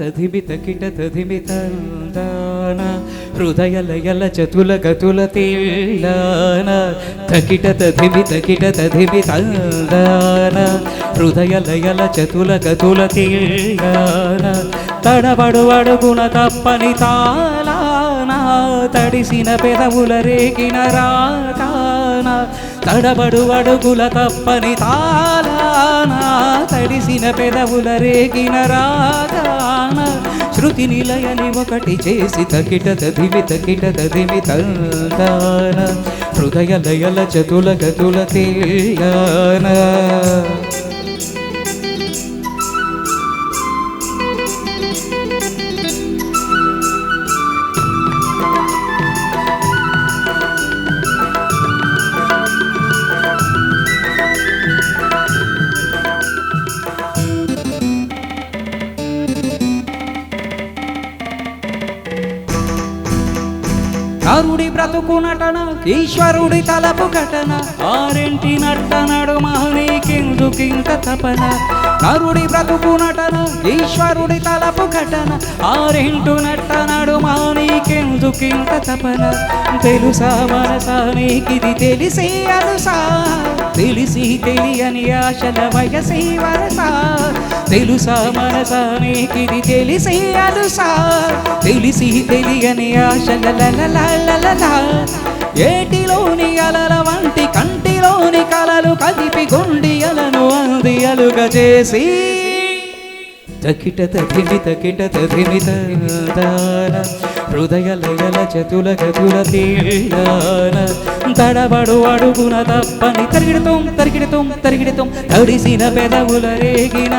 తకిట కిట తకిట హృదయ లయల చతుల గతుల తేలాన. తకిట తదిమి తకిట తదిమి తందాన హృదయ లయల చతుల గతుల తేలాన. తడబడు అడుగున తప్పని తాళాన తడిసిన పెదవుల రేగిన రాగాన తడబడు అడుగుల తప్పని నా తడిసిన పెదవుల రేగిన రాగాన శృతి నిలయని ఒకటి చేసి తకిట తదివి తకిట తదివి తందాన హృదయ లయల చతుల గతుల తేయాన. ఈశ్వరుడి తలపు ఘటన ఆరింటి నట్ట నడుమహనీకెందుకింత తపన నరుడి బ్రతుకు నటన ఈశ్వరుడి తలపు ఘటన ఆరింటు నట్ట నడుమహనీకెందుకింత తపన తెలుసా మనసా నీకిది తెలిసి అనుసా తెలిసి తెలియని ఆశల వయసి వరసా తెలుసా మనసా నీకిది తెలిసి అనుసా తెలిసి తెలియని ఆశల లలలలలల. ఏటిలోని అలల వంటి కంటిలోని కలలు కదిపి గుండియలను అందియలుగా చేసి. తకిట తథిమి తకిట తథిమి తాన హృదయ లయల చతుల గతుల తీయాన తడబడు అడుగున తప్పని తరిగిడతాం తరిగిడతాం తరిగిడతాం తడిసిన పెదవుల రేగిన.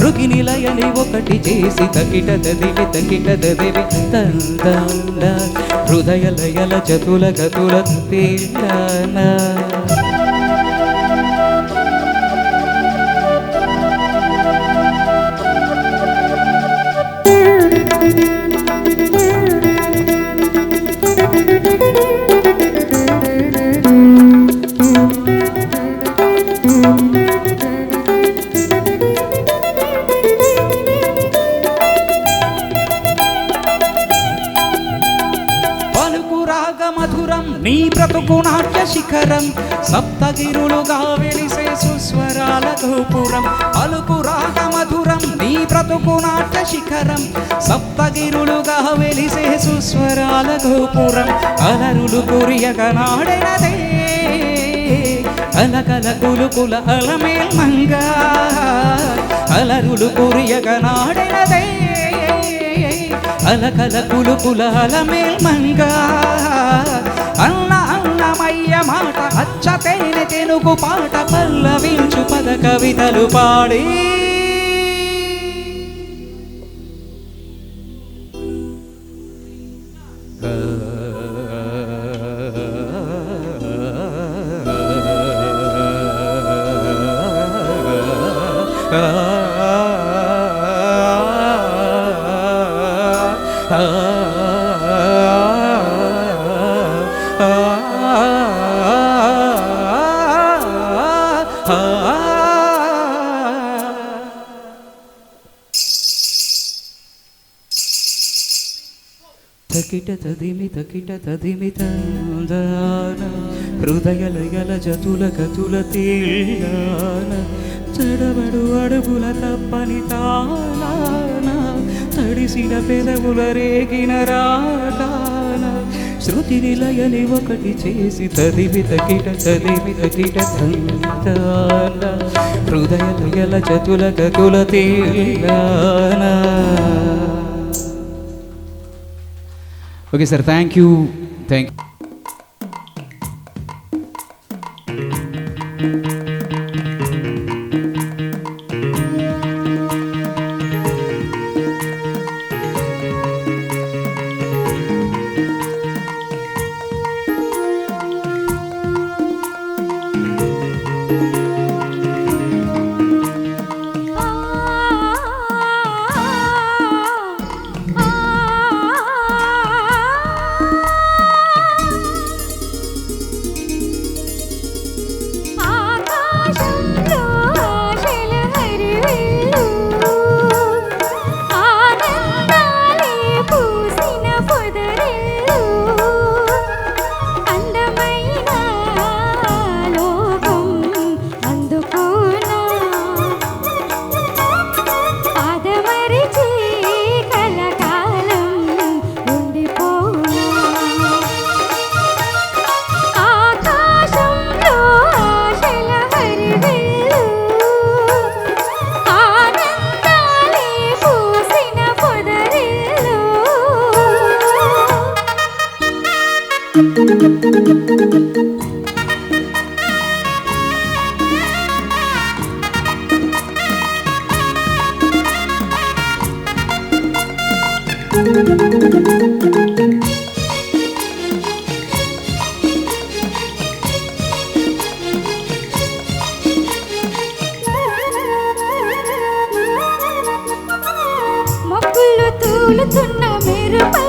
రుగి నిలయని ఒకటి చేసి తకిట తదివి తకిట తదివి తందండ హృదయ లయల చతుల గతుల తీయాన నీ శిఖరం సప్తగిరులుగా వెలిసే సుస్వరాల గోపురం అలరులు కురియగా నాడెనదే. అలకల కులుకుల అలమేల్ మంగా అలరులు కురియగా నాడెనదే. అలకల కులుకుల అలమేల్ మంగా అన్న అన్నమయ్య మాట అచ్చ తేనె తెనుగు పాట పల్లవించు పద కవితలు పాడే. తదిమిత కిట తదిమిత తదిమి హృదయ లయల జతుల గతుల తీళ్ళాన చెడబడు అడుగుల తప్పని తాళాన. తడిసిన పెదవుల రేగిన రాగాన. శృతి నిలయని ఒకటి చేసి తదిమిత కిట తదిమిత కిట తందాన హృదయ లయల జతుల గతుల తీయాన okay sir thank you thank ఆ తూలుతున్న మెరుపై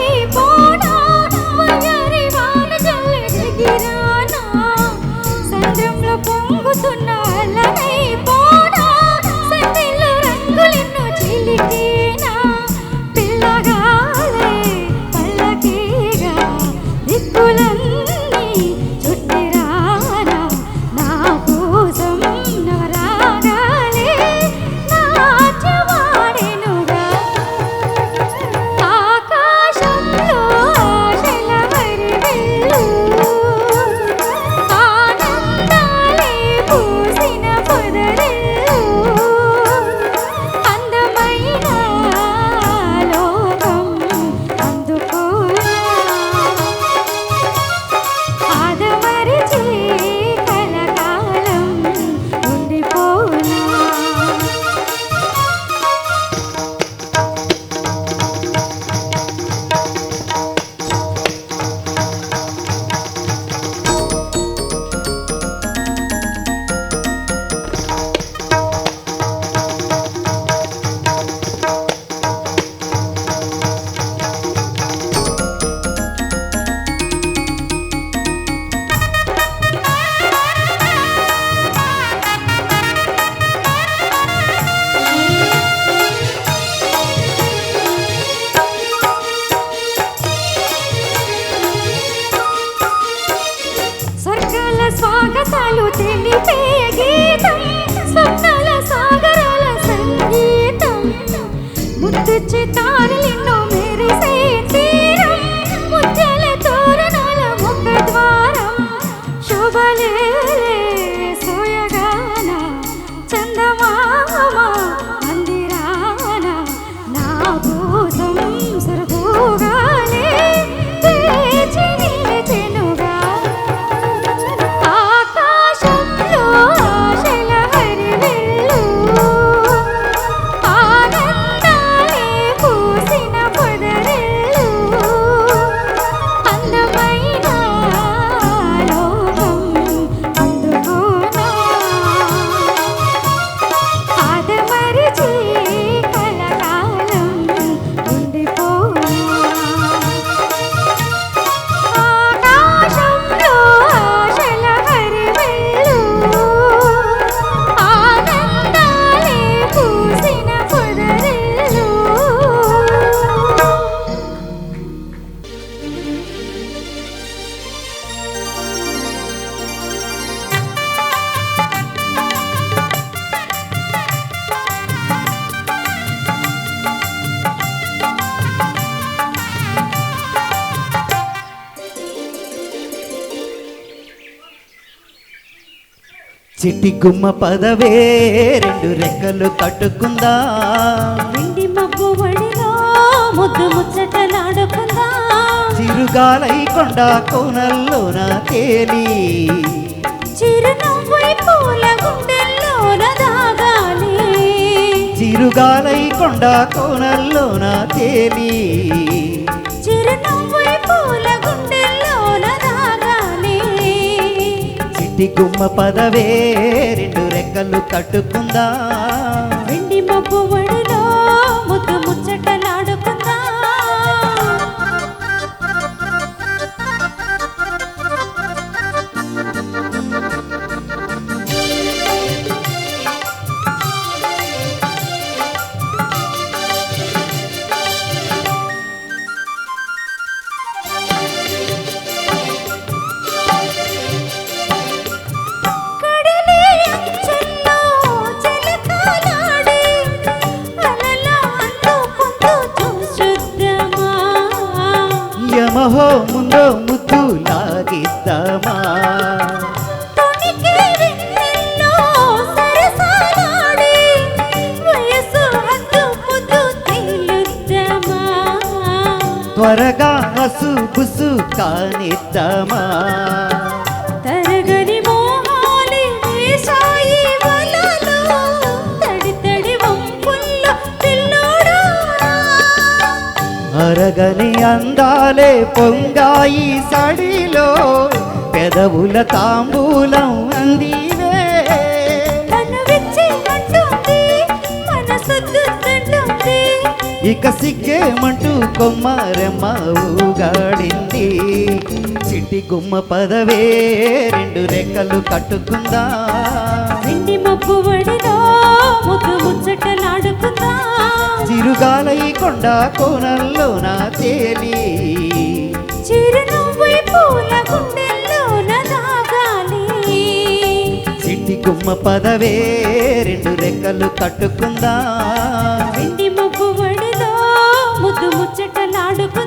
చిట్టి గుమ్మ పదవే రెండు రెక్కలు కట్టుకుందా? వెండి మబ్బు వడిలో ముద్దు ముచ్చటలాడుకుందా? చిరుగాలై కొండ కోనల్లోన తేలి. చిరునవ్వై పూల గుండెల్లోన దాగాలి. చిరుగాలై కొండ కోనల్లోన తేలి. చిరునవ్వై పూల గుండెల్లోన ఇంటి గుమ్మ పదవే రెండు రెక్కలు కట్టుకుందా వెండి మబ్బు యమహో ముందో ముద్దు లాగిద్దామా త్వరగా అసు బుసు కానిద్దామా? అరగని అందాలే పొంగాయి సడిలో. పెదవుల తాంబూలం అందివే. మనసొద్దుంటుంది ఇక సిగ్గేమంటూ కొమ్మారెమ్మ ఊగాడింది. సిట్టి గుమ్మ పదవే రెండు రెక్కలు కట్టుకుందా. వెండి మబ్బు ముద్దు ముచ్చటలాడుకుందా చిరుగాలై కొండ కోనల్లో నా తేలి. చిరునవ్వు పూల గుమ్మ పదవే రెండు రెక్కలు కట్టుకుందా వెండి మబ్బు వడిలో ముద్దు ముచ్చటలాడుకుందా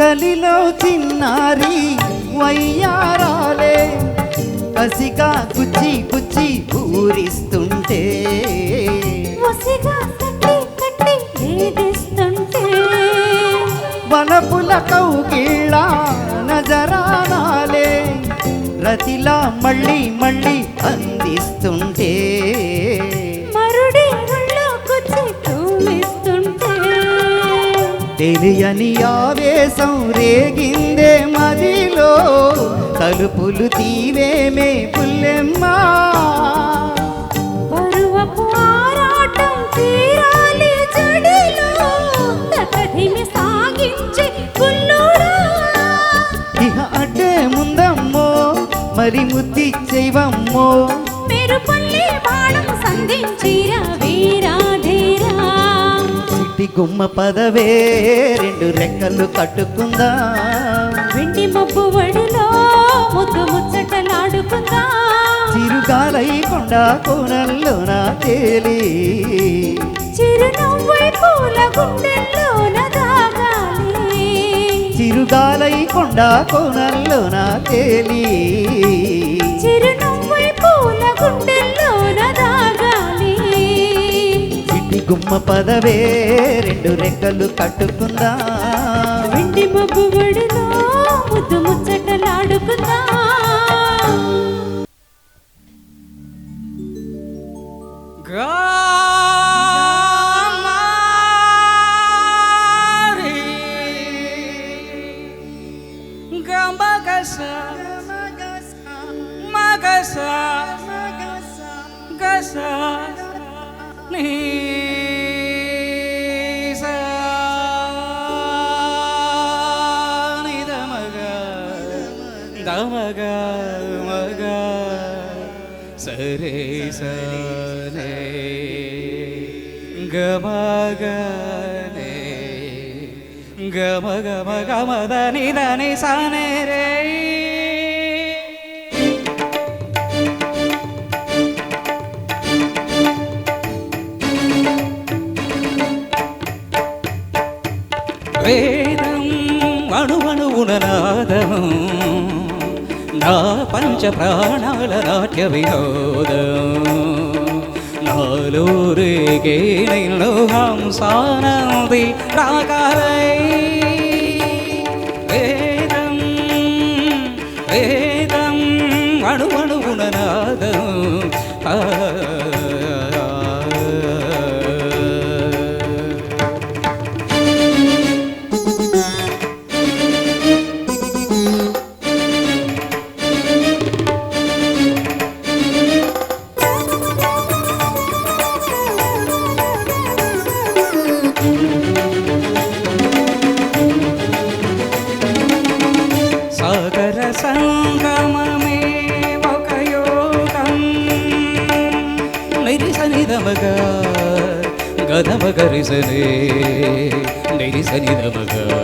చలిలో చిన్నారి వయ్యారాలే. కసిగా కుచ్చి కుచ్చి ఊరిస్తుంటే. వలపుల కౌగిళ్ళ నజరానాలే. రతిలా మళ్ళీ మళ్ళీ అందిస్తుంటే. తెలియని ఆవేశం రేగిందే మదిలో. తలుపులు తీవేమే పుల్లెమ్మా. మరి ముద్ది చేయవమ్మో మెరుపల్లి బాణం సంధించిరా సిట్టి గుమ్మ పదవే రెండు రెక్కలు కట్టుకుందా. వెండి మబ్బు వడిలో ముచ్చటలాడుకుందా. చిరుగాలై కొండ కోనల్లో నా తేలి. చిరునవ్వై పూల గుండెల్లోన దాగాలి. చిరుగాలై కొండ కోనల్లో నా తేలి. గుమ్మ పదవే రెండు రెక్కలు కట్టుకుందా. వెండి మబ్బు వడిలో ముద్దు ముచ్చటలాడుకుందా. గమగనే గమ గమ గమ దని దని సనే రే వేదం అణువణువున నాదం నా పంచ ప్రాణాల నాట్య వినోదం നാലൂരേ കേണയിൽ ലോഹം സാനന്ദി കാരൈ గదమగరిసనే నిరిసనిదమగా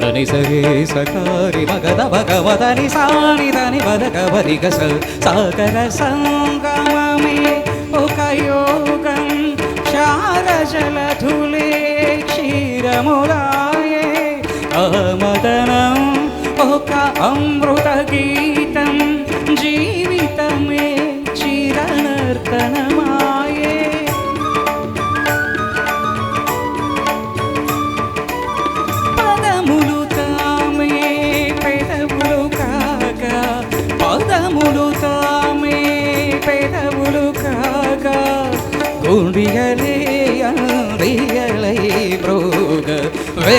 దని సరే సకారి మగద భగవదని సాని దని బదగవరి గస సాగర సంగమమే ఒక యోగం. శారజలధులే క్షీరములాయే. అమదనం ఒక అమృత గీతం. జీవితమే చిరనర్తనమాయే பூண்டிகளே அன்றிகளை புரோக வே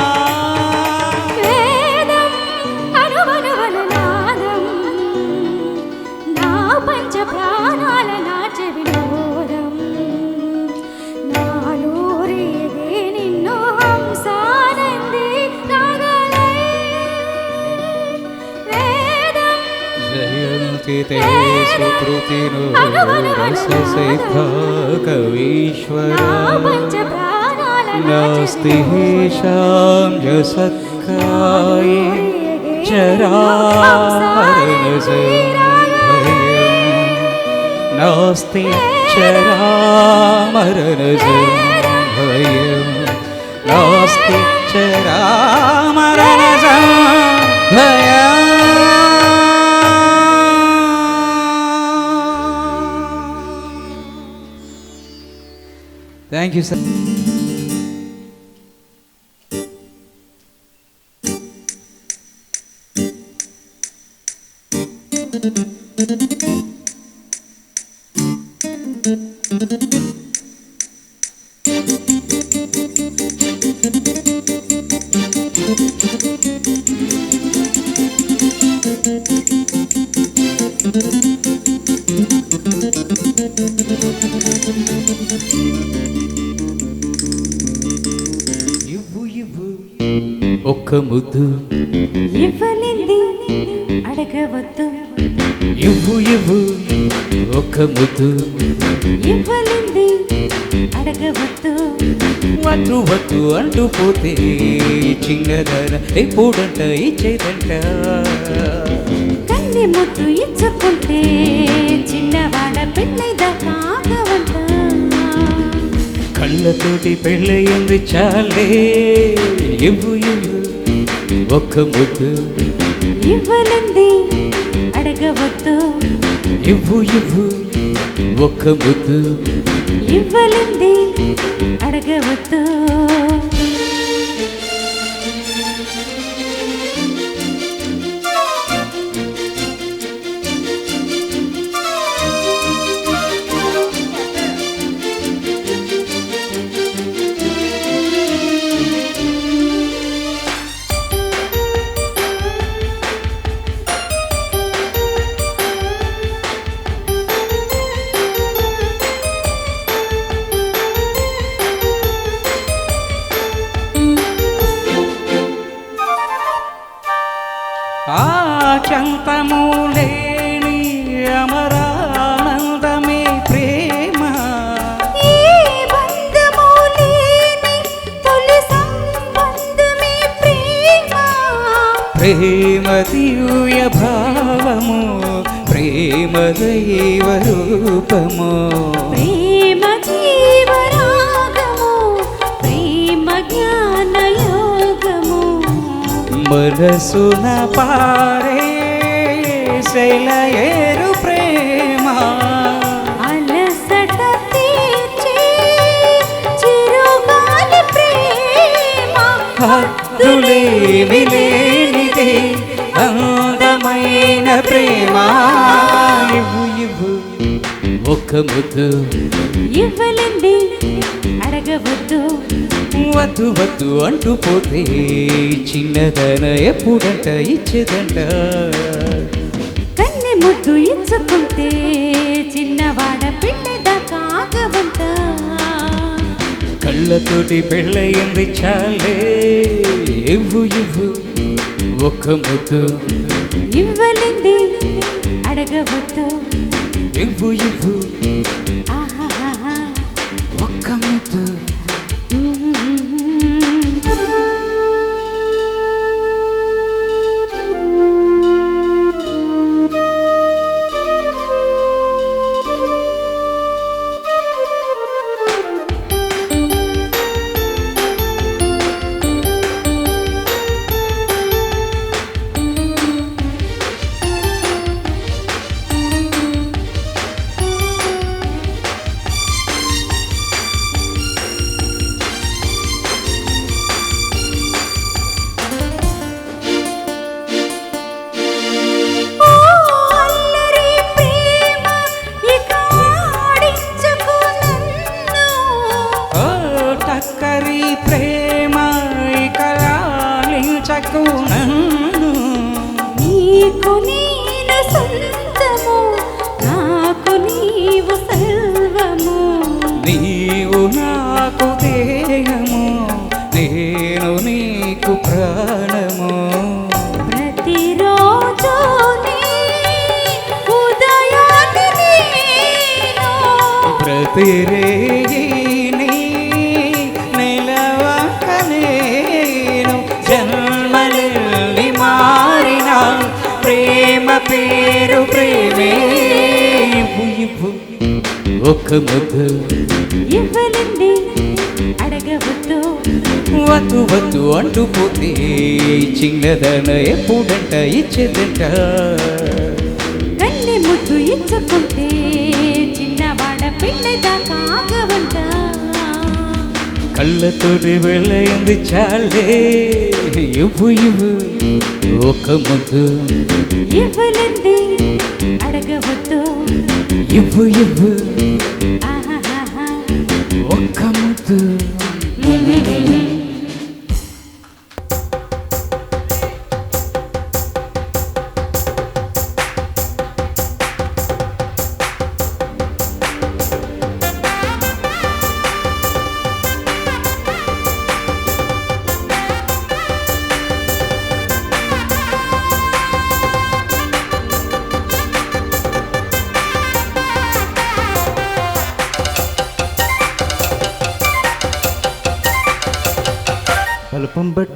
ृतिरुसेख कविश्वर। नास्ति हेषां सख चराज नास्ति चरामरज भय नास्ति चरा Thank you, sir. ముద్దు ఇవ్వలేంది అడగవద్దు. ఇవ్వు ఇవ్వు ఒక్క ముద్దు. ఇవ్వలేంది అడగవద్దు. వద్దు వద్దు అంటూ పోతే చిన్నదన ఎప్పుడంట ఇచ్చేదంట కన్ని ముద్దు ఇచ్చుకుంటే చిన్నవాడ పెళ్ళైద కాగవంట కళ్ళతోటి పెళ్ళయింది చాలే. ఇవ్వు ఇవ్వు ఒక్క ముద్దు. ఇవ్వలేంది అడగవద్దు. ఇవ్వు ఇవ్వు ఒక్క ముద్దు. ఇవ్వలేంది అడగవద్దు. లేనిదే అందమైన ప్రేమ. ఇవ్వు ఇవ్వు. ఒక్క ముద్దు. ఇవ్వలేంది. అడగవద్దు. వద్దు వద్దు అంటూ పోతే చిన్నదన ఎప్పుడంట ఇచ్చేదంట. కన్నె ముద్దు ఇచ్చుకుంటే చిన్నవాడ కళ్ళతోటి పెళ్ళయింది చాలే. ఇవ్వు ఇవ్వు ఒక్క ముద్దు. ఇవ్వలేంది అడగవద్దు. ఇవ్వు ఇవ్వు ప్రతిరేగి నీ నిలవక నేను జన్మలెల్లి మారిన ప్రేమ పేరు ప్రేమే. ఒక్క ముద్దు. ఇవ్వలేంది అడగవద్దు. వద్దు వద్దు అంటూ పోతే చిన్నదన ఎప్పుడంట ఇచ్చేదంట. కన్నె ముద్దు ఇచ్చుకుంటే పిల్లదా కాగవంత కళ్ళతోటి వెళ్ళయింది చాలే. ఇవ్వు ఇవ్వు ఒక ముద్దు. ఇవ్వలేంది? అడగవద్దు. ఇవ్వు ఇవ్వు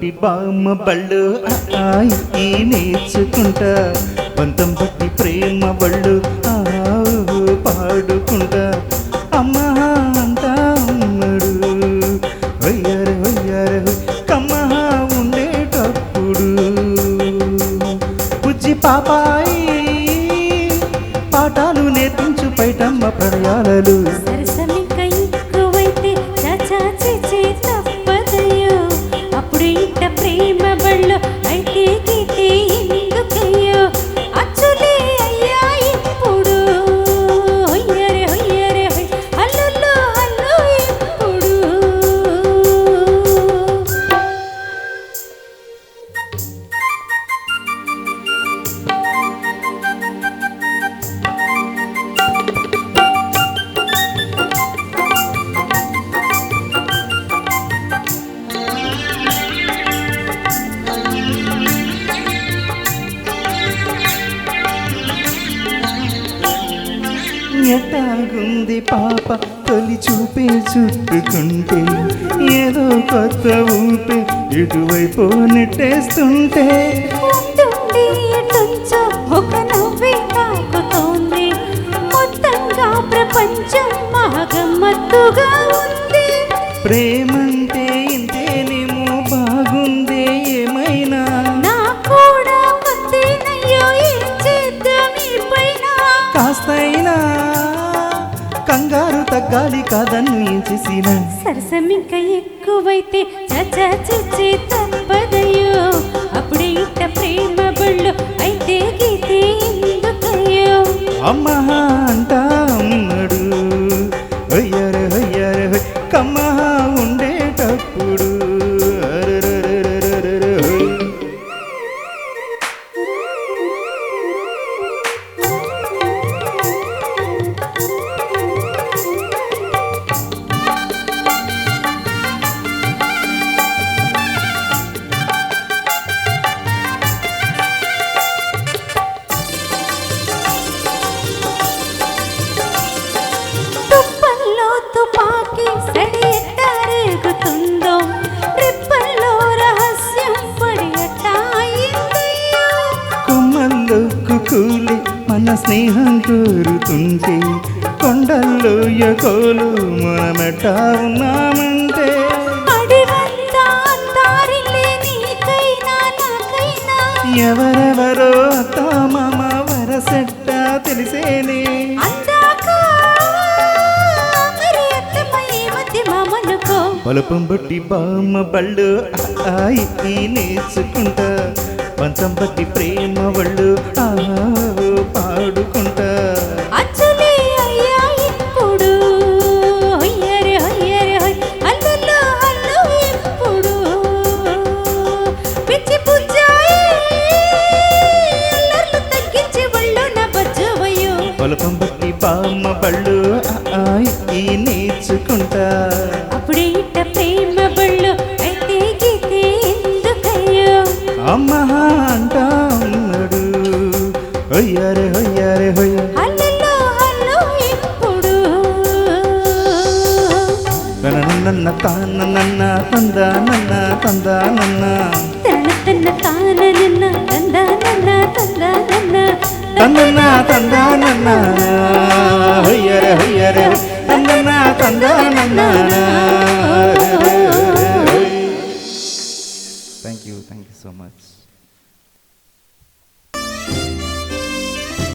బట్టి బామ్మ బళ్ళు. నేర్చుకుంటా. పంతం బట్టి ప్రేమ బళ్ళు. బాగుగా ఉంది ఇంతేనేమో బాగుంది ఏమైనా? నా కూడా ఏం చేద్దాం పైన? కాస్తైనా కంగారు తగ్గాలి కాదని చేసిన? సరసం ఇంకా ఎక్కువైతే చచ చచ్చి తప్పదయ్యో. అప్పుడే ఇట్ట ప్రేమ బళ్ళు అయితే గీతే ఎందుకయ్యో? అమ్మహా కోలు మనమెట్టా ఉన్నామంటే. ఎవరెవరో తామ వరసెట్ట తెలిసేనే. పలుపం బట్టి బామ్మ బళ్ళు ఆయి నేర్చుకుంటా. పంచం బట్టి ప్రేమ వాళ్ళు పాడుకుంటా.